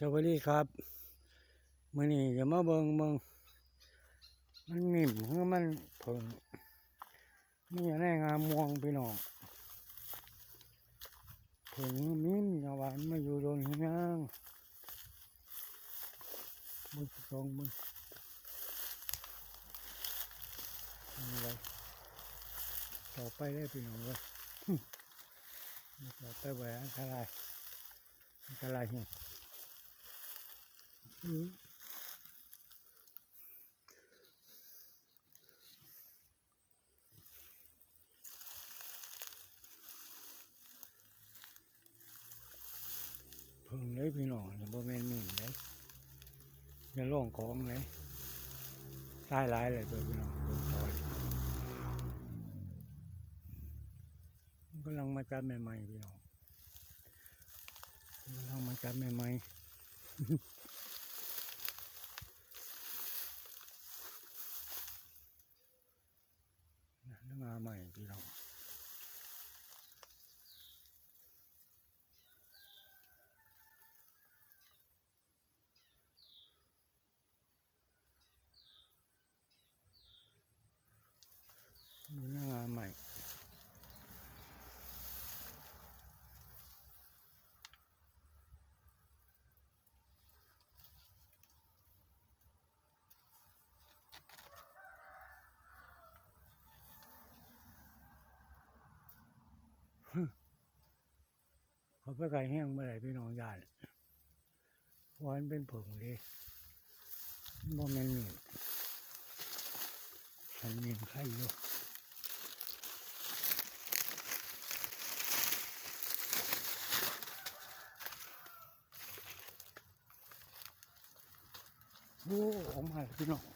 สวัสดีครับมื่อนี้จะมาเบิงเบิงมันมีมหรือมันเพิ่งมีอะไรงามม่วงพี่น้องเพิ่งมีมอย่าหวานมาอยู่โดนที่นั่งมึงสองมึงอะไรต่อไปได้พี่น้องเลยต่อไปแหวนอันตรอันตรเนี่ย พิ่งเลยพี่น้องอย่าบ่แม่นมินเลยอย่าล่องของเลยตายหลายเลยตัวพี่น้องเพิ่อยกำลังมาจับใหม่ๆพี่น้องกำลังมาจับใหม่ๆ นะ นึกมาใหม่พี่น้องดูหน้างานใหม่ เขาไปไก่แห้งเมื่อไหร่พี่น้องญาติวันเป็นผงเลยบ่แม่นมีดฉันมีไข่อยู่โอ้ออกมาพี่น้อง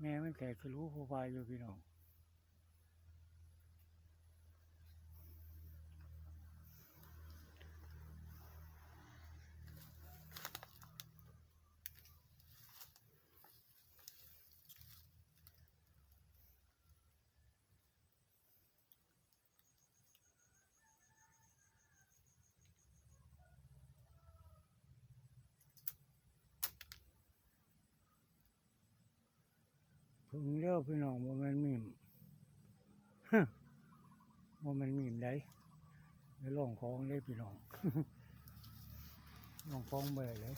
แม่มันแตกทะลุโปรไฟล์อยู่พี่น้อง พึ่งเลี้ยวพี่น้องบ่แม่นมีมฮะบ่แม่นมีมได้ไปลองของเลยพี่น้องลองของไปเลย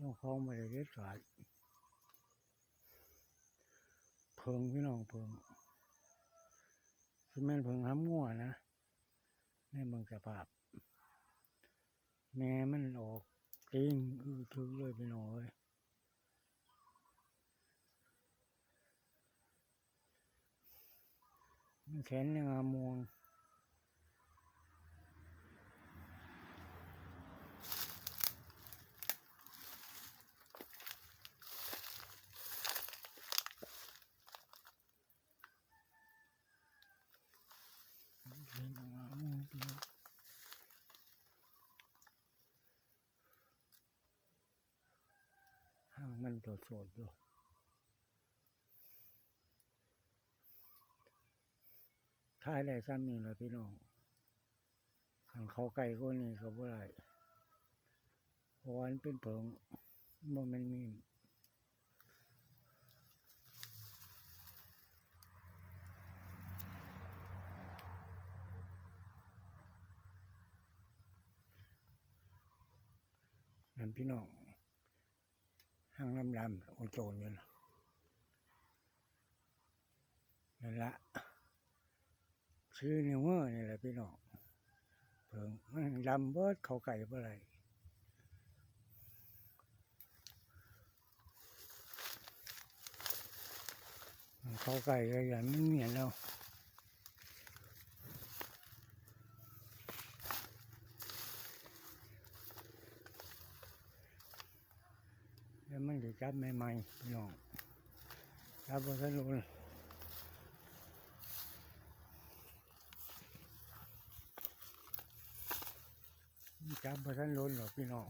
ลองของไปเลยเด็ดขาดเพิงพี่น้องเพิง คือแม่นเพิงห้ำงัวนะในเมืองสภาพ แม่มันออกจริงอือถึงเลยไปหน่องเอ้ยมันแขนยังงามวงแขนยังงามวงพี่น้องห่าง มันโดดโสดอยู่ท้ายได้ซ้ำนี่แหละพี่น้องขังเขาไก่ก็นี่เขาบ่ไรวามันเป็นเผิงบ่แมันมีนั่นพี่น้อง ห้างลำลำโอโจนอยู่นะนั่นละซื้อเนี่ยเมือนี่แหละพี่น้องเพิ่งนลำเบิดเขาไก่เมื่อไรเขาไก่ก็อยัางนี้เนี่ยแล้ว มันจะจับใหม่ๆพี่น้องจับบนถนนจับบนถนนหรอกพี่น้อง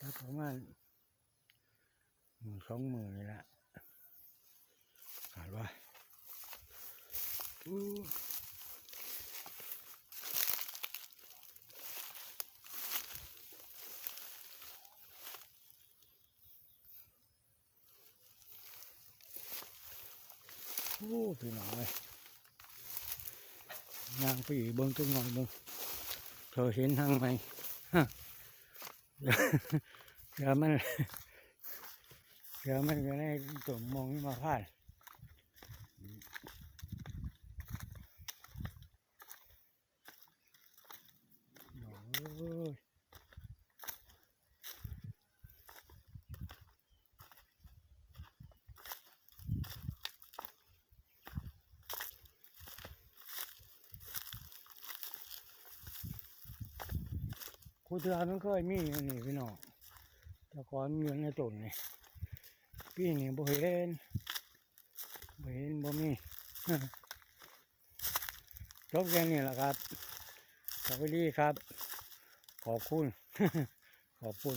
จับประมาณหมื่นสองหมื่นนี่แหละขาดว่าอู้ อู้พี่น้องเลยยางไปอีเบิ้งตัวหน่อยเบิ้งเธอเห็นทางไหมฮะเดี๋ยวมันเดี๋ยวมันก็ได้ตัวมองขึ้นมาพลาดโอ้ย ครูเทือมันเคยมีนี่พี่น้องตะกอนมันองในต้นนี่ปีนี้บ่เห็นบ่เห็นบ่มีจบแค่นี้แหละครับขอบคุณครับ ขอบคุณ ขอบคุณ